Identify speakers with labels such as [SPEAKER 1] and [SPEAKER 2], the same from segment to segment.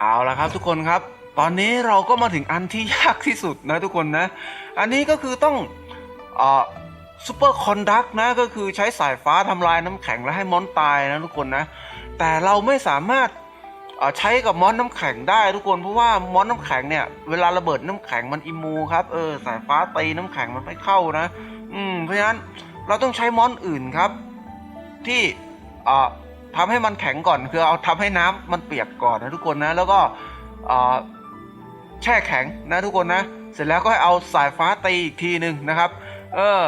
[SPEAKER 1] เอาละครับทุกคนครับ ตอนนี้เราก็มาถึงอันที่ยากที่สุดนะทุกคนนะ อันนี้ก็คือต้องเอ่อซูเปอร์คอนดักนะก็คือใช้สายฟ้าทำลายน้ำแข็งและให้มอนตายนะทุกคนนะ แต่เราไม่สามารถใช้กับมอนน้ำแข็งได้ทุกคนเพราะว่ามอนน้ำแข็งเนี่ยเวลาระเบิดน้ำแข็งมันอิมูครับเออสายฟ้าตีน้ำแข็งมันไม่เข้านะ อืมเพราะฉะนั้นเราต้องใช้มอนอื่นครับ ที่อ่อ ทำให้มันแข็งก่อน คือเอาทำให้น้ำมันเปียกก่อนนะทุกคนนะแล้วก็แช่แข็งนะทุกคนนะ เสร็จแล้วก็ให้เอาสายฟ้าตีอีกทีหนึ่งนะครับเออ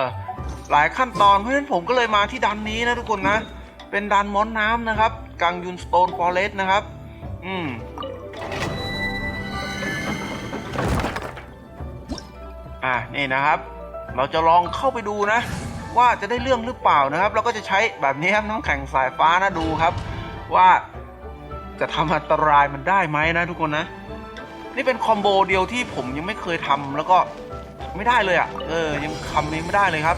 [SPEAKER 1] หลายขั้นตอนเพราะฉะนั้นผมก็เลยมาที่ดันนี้นะทุกคนนะ เป็นดันมอนน้ำนะครับกังยุนสโตนฟอเรสต์นะครับ อืมอะนี่นะครับ เราจะลองเข้าไปดูนะ ว่าจะได้เรื่องหรือเปล่านะครับ เราก็จะใช้แบบนี้ครับน้ำแข็งสายฟ้านะดูครับ ว่าจะทำอันตรายมันได้ไหมนะทุกคนนะ นี่เป็นคอมโบเดียวที่ผมยังไม่เคยทำแล้วก็ไม่ได้เลยอะ่ะเออยังคำนี้ไม่ได้เลยครับ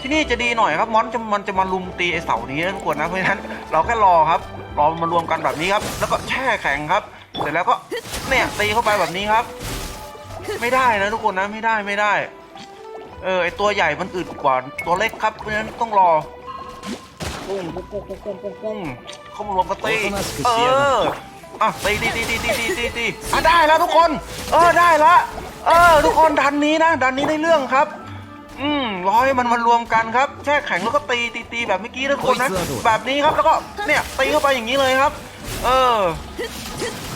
[SPEAKER 1] ที่นี่จะดีหน่อยครับมอนจะมันจะมาลุมตีไอเสานี้นะทุกคนนะเพราะฉะนั้นเราแค่รอครับรอมันมารวมกันแบบนี้ครับ แล้วก็แช่แข็งครับ เสร็จแล้วก็เนี่ยตีเข้าไปแบบนี้ครับ ไม่ได้นะทุกคนนะไม่ได้ไม่ได้ เออไอตัวใหญ่มันอึดกว่าตัวเล็กครับเพราะฉะนั้นต้องรอกุ้งกุ้งกุ้งกุ้งกุ้งกุ้งปุ้งเข้ามารวมกันตีเอออะไปดีดีดีดีดีดีดีอะได้แล้วทุกคน เออได้ละเออทุกคนดันนี้นะดันนี้ได้เรื่องครับ อืมร้อยมันมันรวมกันครับแช่แข็งแล้วก็ตีตีตีแบบเมื่อกี้ทุกคนนะแบบนี้ครับแล้วก็เนี่ยตีเข้าไปอย่างนี้เลยครับ เออ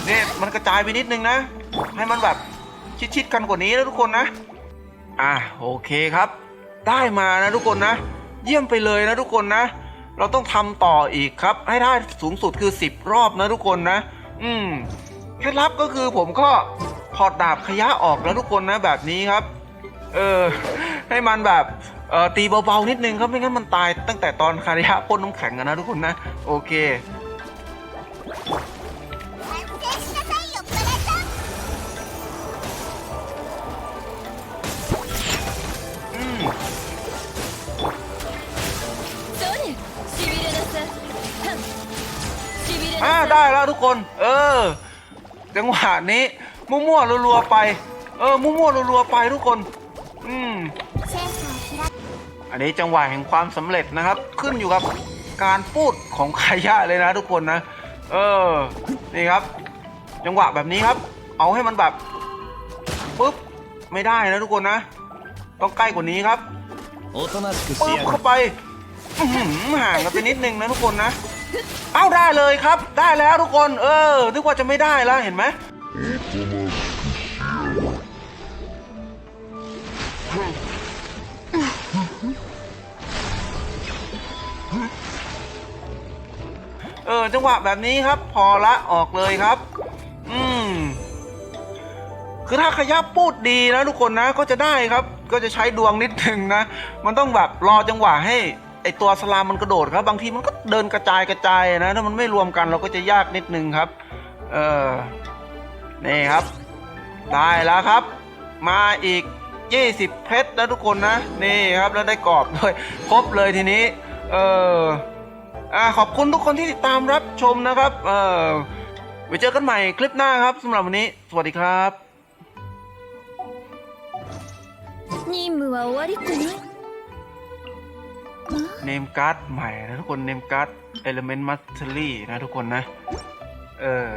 [SPEAKER 1] เนี่ยมันกระจายไปนิดนึงนะ ให้มันแบบชิดๆกันกว่านี้นะทุกคนนะ อะโอเคครับ ได้มานะทุกคนนะ เยี่ยมไปเลยนะทุกคนนะ เราต้องทำต่ออีกครับ ให้ได้สูงสุดคือ 10 รอบนะทุกคนนะ อืมเคล็ดลับก็คือผมก็ถอดดาบขยะออกแล้วทุกคนนะแบบนี้ครับ เออให้มันแบบเออตีเบาๆนิดนึงครับไม่งั้นมันตายตั้งแต่ตอนคาริยะพ่นน้ำแข็งอะนะทุกคนนะ โอเค อ่าได้แล้วทุกคน เออ จังหวะนี้มั่วๆรัวๆไป เออมั่วๆรัวๆไปทุกคน อืมอันนี้จังหวะแห่งความสำเร็จนะครับ ขึ้นอยู่กับการพูดของคายะเลยนะทุกคนนะ เออ นี่ครับ จังหวะแบบนี้ครับ เอาให้มันแบบปุ๊บไม่ได้นะทุกคนนะ ต้องใกล้กว่านี้ครับปุ๊บเข้าไปห่างกันไปนิดนึงนะทุกคนนะ เอ้าได้เลยครับ ได้แล้วทุกคน เออนึกว่าจะไม่ได้แล้วเห็นไหมเออจังหวะแบบนี้ครับ พอละออกเลยครับ อืมคือถ้าขยับพูดดีนะทุกคนนะก็จะได้ครับ ก็จะใช้ดวงนิดนึงนะ มันต้องแบบรอจังหวะให้ ไอตัวสลามมันกระโดดครับ บางทีมันก็เดินกระจายกระจายนะถ้ามันไม่รวมกันเราก็จะยากนิดนึงครับ เออ นี่ครับ ได้แล้วครับ มาอีก 20 เพชรนะทุกคนนะ นี่ครับแล้วได้กรอบด้วยครบเลยทีนี้ เออ อ่าขอบคุณทุกคนที่ติดตามรับชมนะครับ เออไว้เจอกันใหม่คลิปหน้าครับสำหรับวันนี้ สวัสดีครับ
[SPEAKER 2] 任務は終わりかね
[SPEAKER 1] เนมการ์ดใหม่นะทุกคนเนมการ์ดเอลเมนต์มัตเตอรี่นะทุกคนนะ เออ